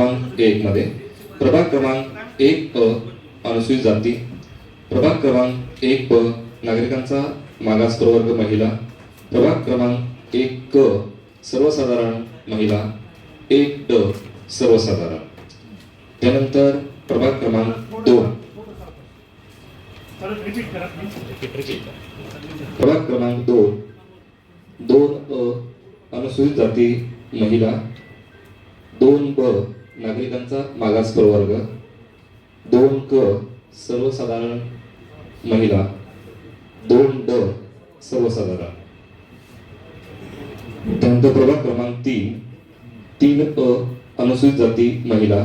क्रमांक एक मध्ये. प्रभाग क्रमांक एक अ अनुसूचित जाती. प्रभाग क्रमांक एक ब नागरिकांचा मागास प्रवर्ग महिला. प्रभाग क्रमांक एक क सर्वसाधारण महिला. एक ड सर्वसाधारण. त्यानंतर प्रभाग क्रमांक दोन. प्रभाग क्रमांक दोन. दोन अ अनुसूचित जाती महिला. दोन ब नागरिकांचा मागास प्रवर्ग दोन क सर्वसाधारण महिला दोन ड सर्वसाधारण. त्यानंतर प्रभाग क्रमांक तीन तीन अ अनुसूचित जाती महिला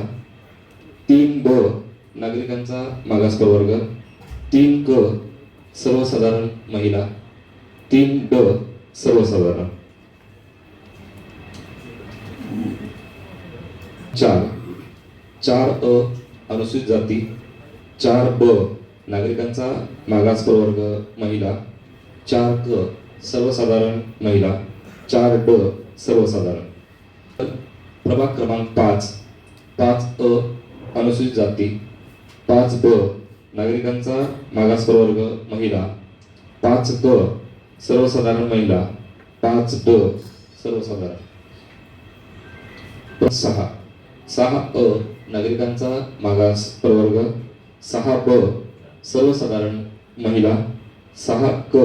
तीन ब नागरिकांचा मागास प्रवर्ग तीन क सर्वसाधारण महिला तीन ड सर्वसाधारण. चार. चार अ अनुसूचित जाती. चार ब नागरिकांचा मागास प्रवर्ग महिला. चार क सर्वसाधारण महिला. चार ड सर्वसाधारण. प्रभाग क्रमांक पाच. पाच अ अनुसूचित जाती. पाच ब नागरिकांचा मागास प्रवर्ग महिला. पाच क सर्वसाधारण महिला. पाच ड सर्वसाधारण. सहा. सहा अ नागरिकांचा मागास प्रवर्ग सहा ब सर्वसाधारण महिला सहा क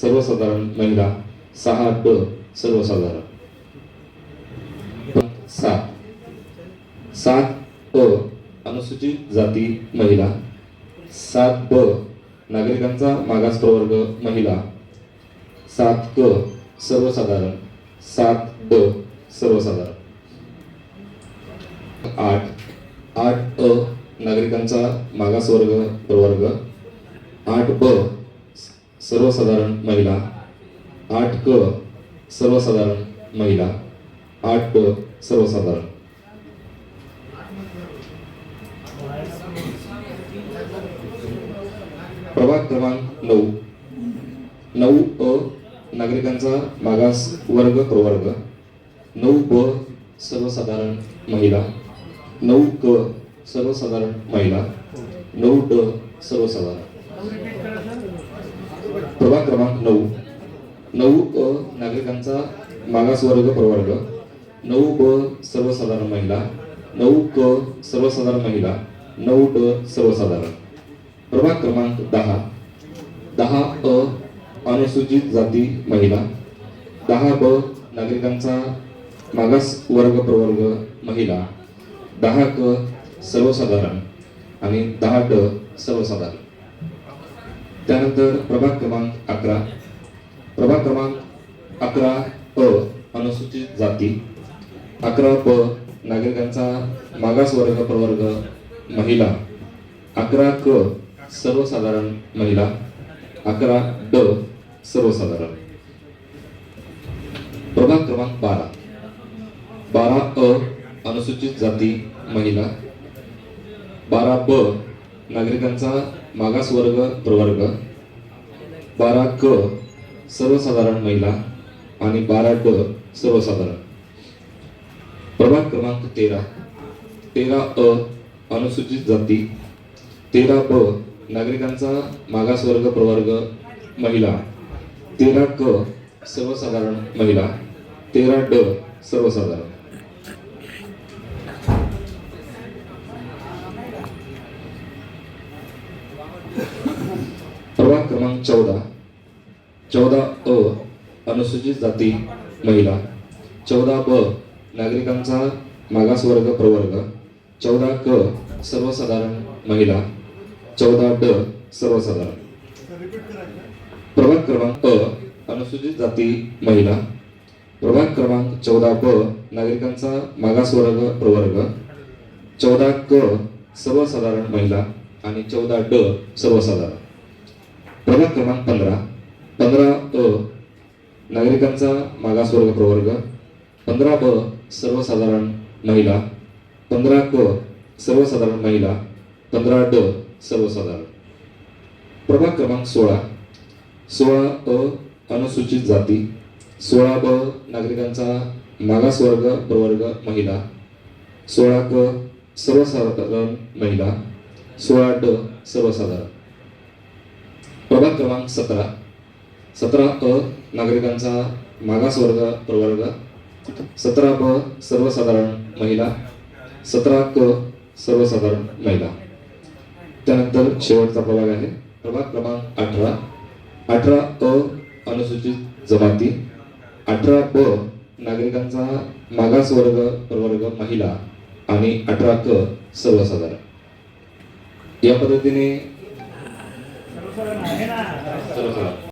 सर्वसाधारण महिला सहा ड सर्वसाधारण. सात. सात अ अनुसूचित जाती महिला सात ब नागरिकांचा मागास प्रवर्ग महिला सात क सर्वसाधारण सात ड सर्वसाधारण. आठ आठ अ नागरिकांचा मागासवर्ग प्रवर्ग. आठ ब सर्वसाधारण महिला. आठ क सर्वसाधारण महिला. आठ प सर्वसाधारण. प्रभाग क्रमांक नऊ. नऊ अ नागरिकांचा मागास वर्ग प्रवर्ग. नऊ ब सर्वसाधारण महिला. नऊ क सर्वसाधारण महिला नऊ ड सर्वसाधारण. प्रभाग क्रमांक नऊ. नऊ अ नागरिकांचा मागास वर्ग प्रवर्ग नऊ ब सर्वसाधारण महिला नऊ क सर्वसाधारण महिला नऊ ड सर्वसाधारण. प्रभाग क्रमांक दहा. दहा अ अनुसूचित जाती महिला दहा ब नागरिकांचा मागास वर्ग प्रवर्ग महिला. दहा क सर्वसाधारण आणि दहा ड सर्वसाधारण. त्यानंतर प्रभाग क्रमांक अकरा. प्रभाग क्रमांक अकरा अ अनुसूचित जाती. अकरा ब नागरिकांचा मागास वर्ग प्रवर्ग महिला. अकरा क सर्वसाधारण महिला. अकरा ड सर्वसाधारण. प्रभाग क्रमांक बारा. बारा अ अनुसूचित जाती महिला बारा ब नागरिकांचा मागास वर्ग प्रवर्ग बारा क सर्वसाधारण महिला आणि बारा ड सर्वसाधारण. प्रभाग क्रमांक तेरा. तेरा अ अनुसूचित जाती तेरा ब नागरिकांचा मागास वर्ग प्रवर्ग महिला तेरा क सर्वसाधारण महिला तेरा ड सर्वसाधारण. चौदा अ अनुसूचित जाती महिला चौदा ब नागरिकांचा मागास वर्ग प्रवर्ग चौदा क सर्वसाधारण महिला चौदा ड सर्वसाधारण. प्रभाग क्रमांक अ अनुसूचित जाती महिला प्रभाग क्रमांक चौदा ब नागरिकांचा मागास वर्ग प्रवर्ग चौदा क सर्वसाधारण महिला आणि चौदा ड सर्वसाधारण. प्रभाग क्रमांक पंधरा पंधरा अ नागरिकांचा मागासवर्ग प्रवर्ग पंधरा ब सर्वसाधारण महिला पंधरा क सर्वसाधारण महिला पंधरा ड सर्वसाधारण. प्रभाग क्रमांक सोळा. सोळा अ अनुसूचित जाती सोळा ब नागरिकांचा मागासवर्ग प्रवर्ग महिला सोळा क सर्वसाधारण महिला सोळा ड सर्वसाधारण. प्रभाग क्रमांक सतरा. सतरा अ नागरिकांचा मागासवर्ग प्रवर्ग. सतरा ब सर्वसाधारण महिला. सतरा क सर्वसाधारण महिला. त्यानंतर शेवटचा प्रभाग आहे. प्रभाग क्रमांक अठरा. अठरा अ अनुसूचित जमाती. अठरा ब नागरिकांचा मागासवर्ग प्रवर्ग महिला. आणि अठरा क सर्वसाधारण. या पद्धतीने सर्वसाधारण.